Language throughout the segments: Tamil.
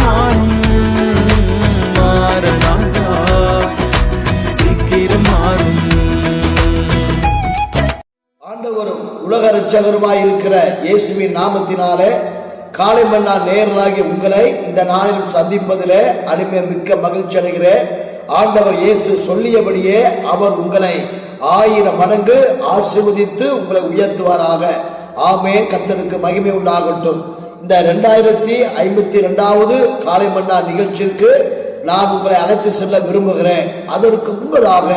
மாறும் சீக்கிரம் மாறும் ஆண்டவரும் உலக ரட்சகருமாய் இருக்கிற இயேசுவின் நாமத்தினாலே காலை மன்னா நேரலாகி உங்களை இந்த நாளில் சந்திப்பதிலே அடிமை மிக்க மகிழ்ச்சி அடைகிறேன். ஆண்டவர் இயேசு சொல்லியபடியே அவர் உங்களை ஆயிரம் மடங்கு ஆசிர்வதித்து உங்களை உயர்த்துவாராக. ஆமே கத்தனுக்கு மகிமை உண்டாகட்டும். இந்த ரெண்டாயிரத்தி ஐம்பத்தி ரெண்டாவது காலை மன்னா நிகழ்ச்சிக்கு நான் உங்களை அழைத்து செல்ல விரும்புகிறேன். அதற்கு முன்பதாக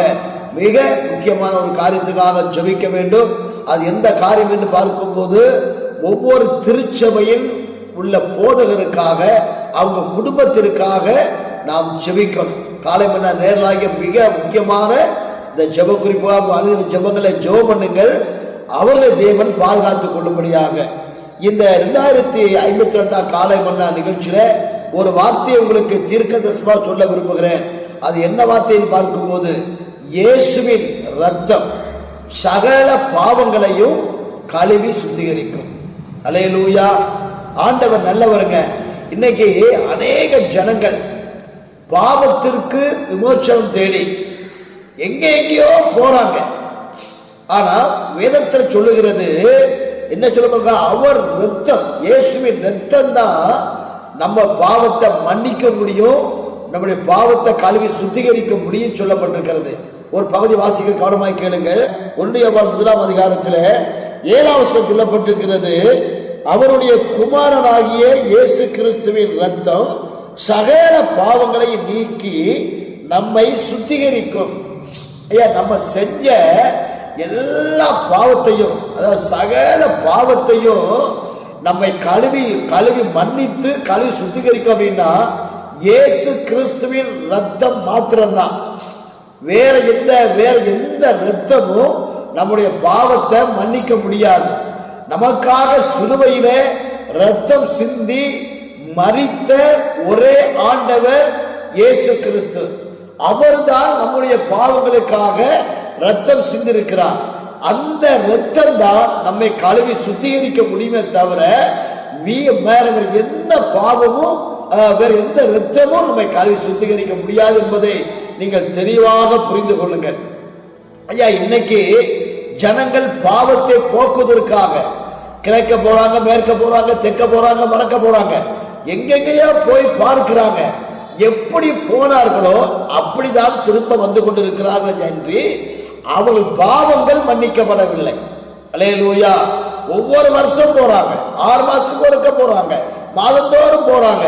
மிக முக்கியமான ஒரு காரியத்துக்காக ஜபிக்க வேண்டும். அது எந்த காரியம் என்று பார்க்கும்போது ஒவ்வொரு திருச்சபையில் உள்ள போதகருக்காக அவங்க குடும்பத்திற்காக நாம் ஜெபிக்கணும். காலை மன்னா நேரலாகிய மிக முக்கியமான இந்த ஜெப குறிப்பாக அழுகிற ஜெபங்களை ஜெபம் பண்ணுங்கள். அவர்களை தேவன் பாதுகாத்துக் கொள்ளும்படியாக. இந்த ரெண்டாயிரத்தி ஐம்பத்தி ரெண்டாம் காலை மன்னா நிகழ்ச்சியில ஒரு வார்த்தையை உங்களுக்கு தீர்க்க தரிசனமா சொல்ல விரும்புகிறேன். அது என்ன வார்த்தைன்னு பார்க்கும்போது இயேசுவின் ரத்தம் சகல பாவங்களையும் கழுவி சுத்திகரிக்கும். அலையலூயா ஆண்டவர் நல்லவருங்க. இன்னைக்கு அநேக ஜனங்கள் பாவத்திற்கு விமோச்சனம் தேடி எங்க எங்கேயோ போறாங்க. ஆனா வேதத்தில் சொல்லுகிறது என்ன சொல்லுங்க அவர் ரத்தம் இயேசுவின் ரத்தம் தான் நம்ம பாவத்தை மன்னிக்க முடியும் நம்முடைய பாவத்தை கழுவி சுத்திகரிக்க முடியும் சொல்லப்பட்டிருக்கிறது. ஒரு பகுதி வாசிக்க கவனமாய் கேளுங்க ஒன்றியவாள் முதலாம் அதிகாரத்தில் ஏழாவது சொல்லப்பட்டிருக்கிறது அவருடைய குமாரனாகிய இயேசு கிறிஸ்துவின் ரத்தம் சகல பாவங்களை நீக்கி நம்மை சுத்திகரிக்கும். ஐயா நம்ம செஞ்ச எல்லா பாவத்தையும் அதாவது சகல பாவத்தையும் நம்மை கழுவி கழுவி மன்னித்து கழுவி சுத்திகரிக்க அப்படின்னா இயேசு கிறிஸ்துவின் ரத்தம் மாத்திரம்தான். வேற எந்த வேற எந்த ரத்தமும் நம்முடைய பாவத்தை மன்னிக்க முடியாது. நமக்காக சிலுவையிலே ரத்தம் சிந்தி மறித்த ஒரே ஆண்டவர் இயேசு கிறிஸ்து. அவர்தான் நம்முடைய பாவங்களுக்காக ரத்தம் சிந்திருக்கிறார் அந்த ரத்தம் தான் நம்மை கழுவி சுத்திகரிக்க முடியுமே தவிர மீ வேற எந்த பாவமும் வேற எந்த ரத்தமும் நம்மை கழுவி சுத்திகரிக்க முடியாது என்பதை நீங்கள் தெளிவாக புரிந்து கொள்ளுங்கள். ஐயா இன்னைக்கு ஜனங்கள் பாவத்தை போக்குவதற்காக கிழக்க போறாங்க மேற்க போறாங்க தெற்க போறாங்க வடக்க போறாங்க. எங்கெங்கேயோ போய் பார்க்கிறாங்க. எப்படி போனார்களோ அப்படிதான் திரும்ப வந்து கொண்டிருக்கிறார்கள் என்று அவர்கள் பாவங்கள் மன்னிக்கப்படவில்லை. அலையலூயா ஒவ்வொரு வருஷம் போறாங்க. ஆறு மாசத்துக்கு ஒருக்க போறாங்க. மாதந்தோறும் போறாங்க.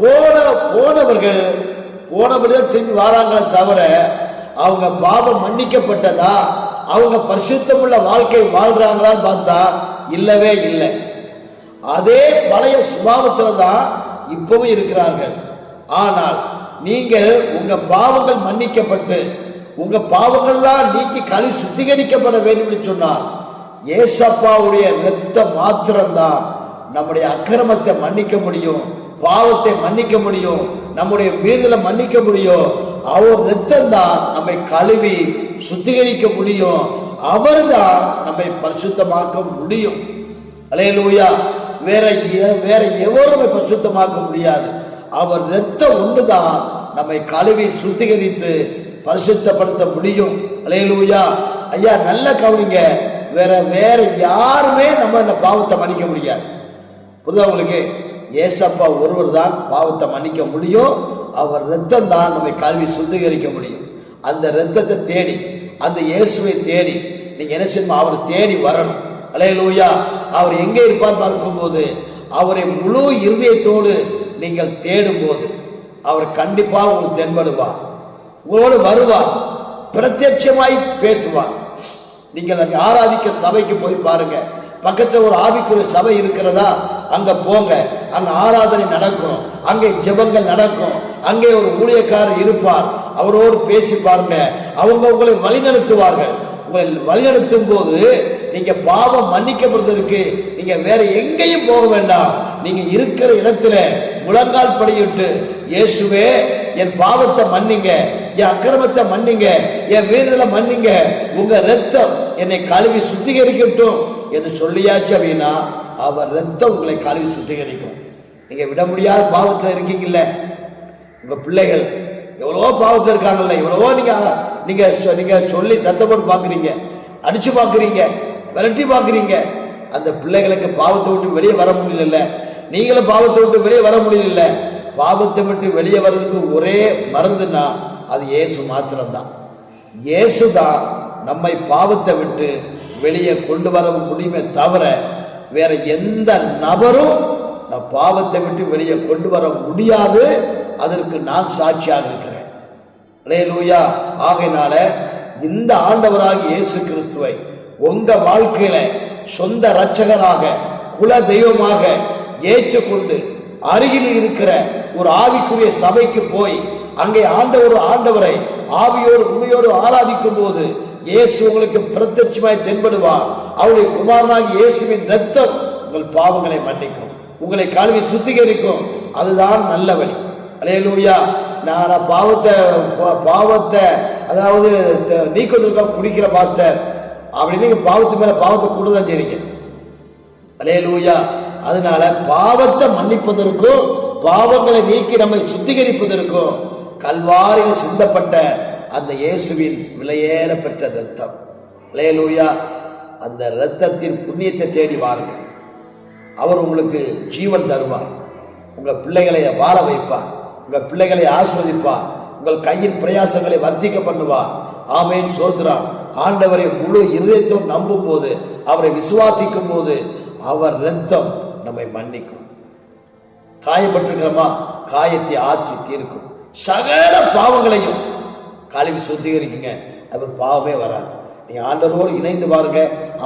போன போனவர்கள் போனவர்கள் திரும்பி வராங்களே தவிர அவங்க பாவம் மன்னிக்கப்பட்டதா? அவங்க பரிசுத்தமுள்ள வாழ்க்கை வாழ்றாங்களான்னு பார்த்தா இல்லவே இல்லை. அதே பழைய சுபாவத்தில் தான் இப்பவும் இருக்கிறார்கள். ஆனால் நீங்கள் உங்க பாவங்கள் மன்னிக்கப்பட்டு உங்க பாவங்கள்லாம் நீக்கி கழி சுத்திகரிக்கப்பட வேண்டும் என்று சொன்னால் ஏசப்பாவுடைய ரத்த மாத்திரம்தான் நம்முடைய அக்கிரமத்தை மன்னிக்க முடியும் பாவத்தை மன்னிக்க முடியும் நம்முடைய மீதலை மன்னிக்க முடியும். அவர் ரத்தம் தான் நம்மை கழுவி சுத்திகரிக்க முடியும். அவர்தான் நம்மை பரிசுத்தமாக்க முடியும். அலையலூயா. வேற எ- வேற எவருமே பரிசுத்தமாக்க முடியாது. அவர் ரத்தம் ஒன்றுதான் நம்மை கழுவி சுத்திகரித்து பரிசுத்தப்படுத்த முடியும். அலையலூயா ஐயா நல்ல கவனிங்க. வேற வேற யாருமே நம்ம இந்த பாவத்தை மன்னிக்க முடியாது. புரிதா உங்களுக்கு? ஏசப்பா ஒருவர் தான் பாவத்தை மன்னிக்க முடியும். அவர் ரத்தம் தான் நம்மை கல்வி சுத்திகரிக்க முடியும். அந்த ரத்தத்தை தேடி அந்த இயேசுவை தேடி நீங்க என்ன செய்யணும் அவரை தேடி வரணும். அலையலூயா அவர் எங்கே இருப்பார் பார்க்கும்போது அவரை முழு இருதயத்தோடு நீங்கள் தேடும் போது அவர் கண்டிப்பாக உங்களுக்கு தென்படுவார். உங்களோடு வருவார். பிரத்யட்சமாய் பேசுவார். நீங்கள் அங்கே ஆராதிக்க சபைக்கு போய் பாருங்க. பக்கத்தில் ஒரு ஆவிக்குரிய சபை இருக்கிறதா? அங்க போங்க. அங்க ஆராதனை நடக்கும். அங்கே ஜெபங்கள் நடக்கும். அங்கே ஒரு ஊழியக்காரர் இருப்பார். அவரோடு பேசி பாருங்க. அவங்க உங்களை வழிநடத்துவார்கள். உங்களை வழிநடத்தும் போது நீங்க பாவம் மன்னிக்கப்படுவதற்கு நீங்க வேற எங்கேயும் போக வேண்டாம். நீங்க இருக்கிற இடத்துல முழங்கால் படியிட்டு இயேசுவே என் பாவத்தை மன்னிங்க என் அக்கிரமத்தை மன்னிங்க என் வீரல மன்னிங்க. உங்க ரத்தம் என்னை கழுவி சுத்திகரிக்கட்டும் என்று சொல்லியாச்சு அப்படின்னா அவர் ரத்தம் உங்களை கழுவி சுத்திகரிக்கும். நீங்க விட முடியாத பாவத்தில் இருக்கீங்கல்ல? உங்க பிள்ளைகள் எவ்வளவோ பாவத்தில் இருக்காங்கல்ல? எவ்வளவோ நீங்க நீங்க சொ- நீங்க சொல்லி சத்தம் போட்டு பாக்குறீங்க அடிச்சு பாக்குறீங்க விரட்டி பாக்குறீங்க. அந்த பிள்ளைகளுக்கு பாவத்தை விட்டு வெளியே வர முடியல நீங்களும் பாவத்தை விட்டு வெளியே வர முடியல பாவத்தை விட்டு வெளியே வர்றதுக்கு ஒரே மருந்துன்னா அது இயேசு மாத்திரம்தான். இயேசு தான் நம்மை பாவத்தை விட்டு வெளியே கொண்டு வர முடியுமே தவிர வேற எந்த நபரும் நான் பாவத்தை விட்டு வெளியே கொண்டு வர முடியாது. அதற்கு நான் சாட்சியாக இருக்கிறேன். அல்லேலூயா ஆகையினால இந்த ஆண்டவராக இயேசு கிறிஸ்துவை உங்க வாழ்க்கையில சொந்த இரட்சகராக குல தெய்வமாக ஏற்றுக்கொண்டு அருகில் இருக்கிற ஒரு ஆவிக்குரிய சபைக்கு போய் அங்கே ஆண்டவர் ஆண்டவரை ஆவியோடு உண்மையோடு ஆராதிக்கும் போது இயேசு உங்களுக்கு பிரத்யட்சமாய் தென்படுவார். அவருடைய குமாரனாகி இயேசுவின் ரத்தம் உங்கள் பாவங்களை மன்னிக்கும். உங்களை கழுவி சுத்திகரிக்கும். அதுதான் நல்ல வழி. அலையலூயா. நான் பாவத்தை பா- பாவத்தை அதாவது த- குடிக்கிற பாஸ்டர் அப்படின்னு நீங்கள் பாவத்து மேல பாவத்தை கூட தான் செய்றீங்க. அலையலூயா. அதனால பாவத்தை மன்னிப்பதற்கும் பாவங்களை நீக்கி நம்மை சுத்திகரிப்பதற்கும் கல்வாரியில் சிந்தப்பட்ட அந்த இயேசுவின் விலையேற பெற்ற ரத்தம் அலையலூயா. அந்த ரத்தத்தின் புண்ணியத்தை தேடி வாருங்கள் அவர் உங்களுக்கு ஜீவன் தருவார். உங்கள் பிள்ளைகளை வாழ வைப்பார். உங்கள் பிள்ளைகளை ஆஸ்வதிப்பார் உங்கள் கையின் பிரயாசங்களை வர்த்திக்க பண்ணுவார். ஆமேன். சோத்ரா ஆண்டவரை முழு இருதயத்தோடு நம்பும் போது அவரை விசுவாசிக்கும் போது அவர் ரத்தம் நம்மை மன்னிக்கும். காயப்பட்டிருக்கிறோமா? காயத்தை ஆற்றி தீர்க்கும். சகல பாவங்களையும் கழிவு சுத்திகரிக்குங்க. அப்புறம் பாவமே வராது. நீங்கள் ஆண்டவரோடு இணைந்து பாருங்க.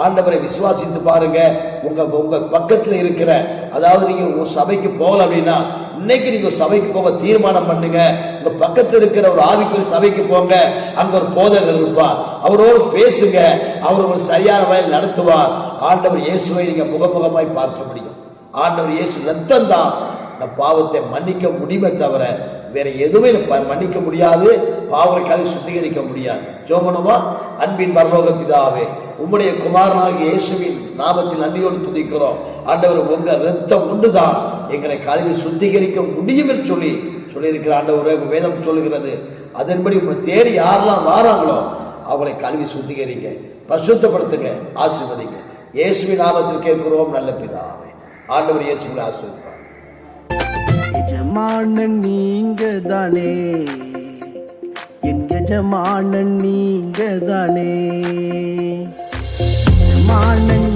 ஆண்டவரை விசுவாசித்து பாருங்க. உங்க உங்க பக்கத்தில் இருக்கிற அதாவது நீங்க ஒரு சபைக்கு போகல அப்படின்னா இன்னைக்கு நீங்க ஒரு சபைக்கு போக தீர்மானம் பண்ணுங்க. உங்க பக்கத்தில் இருக்கிற ஒரு ஆவிக்குரிய சபைக்கு போங்க. அங்க ஒரு போதகர் இருப்பார். அவரோடு பேசுங்க. அவர் ஒரு சரியான வழியில் நடத்துவார். ஆண்டவர் இயேசுவை நீங்க முகமுகமாய் பார்க்க முடியும். ஆண்டவர் இயேசு ரத்தம் தான் நம் பாவத்தை மன்னிக்க முடியுமே தவிர வேற எதுவுமே ப- மன்னிக்க முடியாது பாவங்களுக்காக சுத்திகரிக்க முடியாது. ஜோமனமா அன்பின் பரலோக பிதாவே உம்முடைய குமாரனாக இயேசுவின் நாமத்தில் நன்றியோடு துதிக்கிறோம். ஆண்டவர் உங்க ரத்தம் உண்டுதான். எங்களை கல்வி சுத்திகரிக்க முடியும் என்று சொல்லி சொல்லியிருக்கிற ஆண்டவர் வேதம் சொல்லுகிறது. அதன்படி உங்களை தேடி யாரெல்லாம் வாராங்களோ அவளை கல்வி சுத்திகரிங்க பரிசுத்தப்படுத்துங்க ஆசீர்வதிங்க. இயேசுவின் நாமத்தில் கேட்கிறோம் நல்ல பிதாவே. ஆண்டவர் இயேசுவை ஆசீர்வதிப்பார். எஜமானன் நீங்க தானே என் எஜமானன் நீங்க தானே எஜமானன்